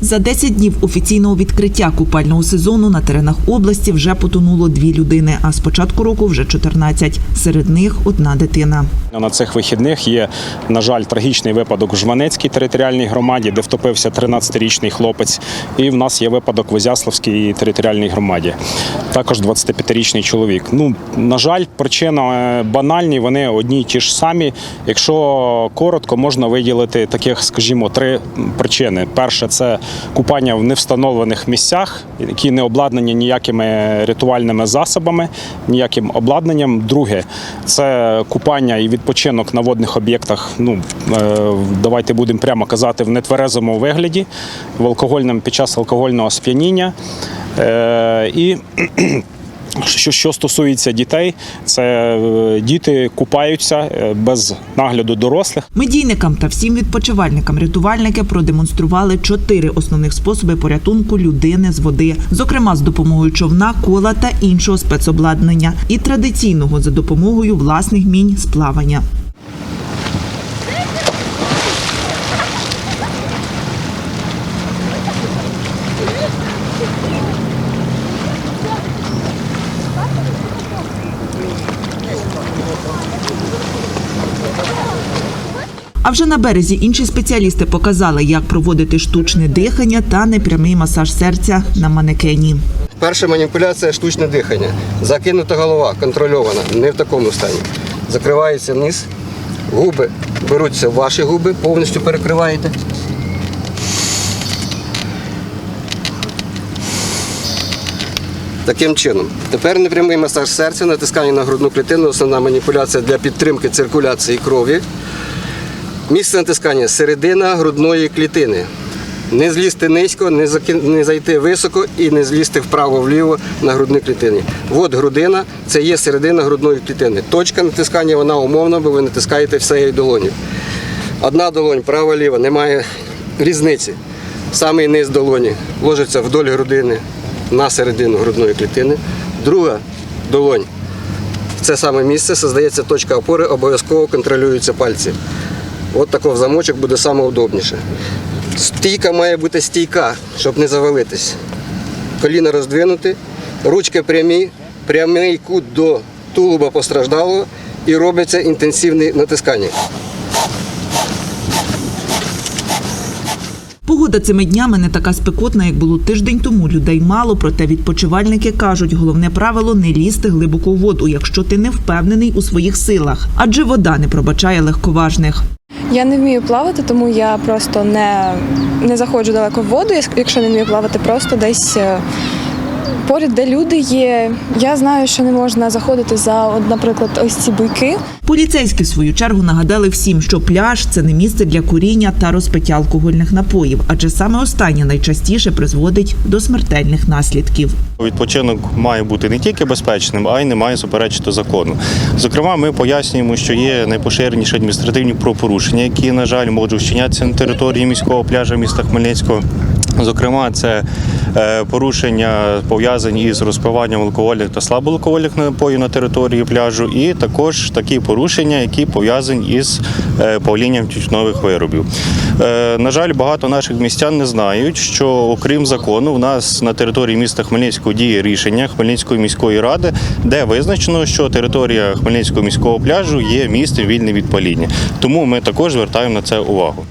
За 10 днів офіційного відкриття купального сезону на теренах області вже потонуло дві людини, а з початку року вже 14. Серед них одна дитина. На цих вихідних є, на жаль, трагічний випадок в Жванецькій територіальній громаді, де втопився 13-річний хлопець. І в нас є випадок в Озяславській територіальній громаді. Також 25-річний чоловік. Ну, на жаль, причина е, банальні, вони одні й ті ж самі. Якщо коротко, можна виділити таких, скажімо, три причини. Перше це купання в невстановлених місцях, які не обладнані ніякими рятувальними засобами, ніяким обладнанням. Друге це купання і відпочинок на водних об'єктах. Ну е, давайте будемо прямо казати, в нетверезому вигляді, в алкогольному під час алкогольного сп'яніння. Е, І що, що стосується дітей, це е, діти купаються е, без нагляду дорослих. Медійникам та всім відпочивальникам рятувальники продемонстрували чотири основних способи порятунку людини з води, зокрема з допомогою човна, кола та іншого спецобладнання, і традиційного за допомогою власних мінь з плавання. А вже на березі інші спеціалісти показали, як проводити штучне дихання та непрямий масаж серця на манекені. Перша маніпуляція штучне дихання. Закинута голова, контрольована, не в такому стані. Закривається низ, губи беруться ваші губи, повністю перекриваєте. Таким чином. Тепер непрямий масаж серця, натискання на грудну клітину, основна маніпуляція для підтримки циркуляції крові. Місце натискання середина грудної клітини. Не злізти низько, не, не зайти високо і не злізти вправо-вліво на грудній клітині. От грудина це є середина грудної клітини. Точка натискання вона умовна, бо ви натискаєте всією долоню. Одна долонь, права-ліва, немає різниці. Самий низ долоні ложиться вдоль грудини на середину грудної клітини. Друга долонь це саме місце, создається точка опори, обов'язково контролюються пальці. От такий замочок буде найудобніше. Стійка має бути стійка, щоб не завалитись. Коліна роздвинути, ручки прямі, прямий кут до тулуба постраждалого і робиться інтенсивне натискання. Погода цими днями не така спекотна, як було тиждень тому. Людей мало, проте відпочивальники кажуть, головне правило не лізти глибоко в воду, якщо ти не впевнений у своїх силах, адже вода не пробачає легковажних. Я не вмію плавати, тому я просто не, не заходжу далеко в воду, якщо не вмію плавати, просто десь е, поряд, де люди є. Я знаю, що не можна заходити за, от, наприклад, ось ці буйки. Поліцейські в свою чергу нагадали всім, що пляж це не місце для куріння та розпиття алкогольних напоїв, адже саме останнє найчастіше призводить до смертельних наслідків. Відпочинок має бути не тільки безпечним, а й не має суперечити закону. Зокрема, ми пояснюємо, що є найпоширеніші адміністративні правопорушення, які, на жаль, можуть вчинятися на території міського пляжу міста Хмельницького. Зокрема, це е, порушення пов'язані із розпиванням алкогольних та слабоалкогольних напоїв на території пляжу, і також такі порушення, які пов'язані із е, палінням тютюнових виробів. Е, На жаль, багато наших містян не знають, що окрім закону, в нас на території міста Хмельницького діє рішення Хмельницької міської ради, де визначено, що територія Хмельницького міського пляжу є місцем вільним від паління. Тому ми також звертаємо на це увагу.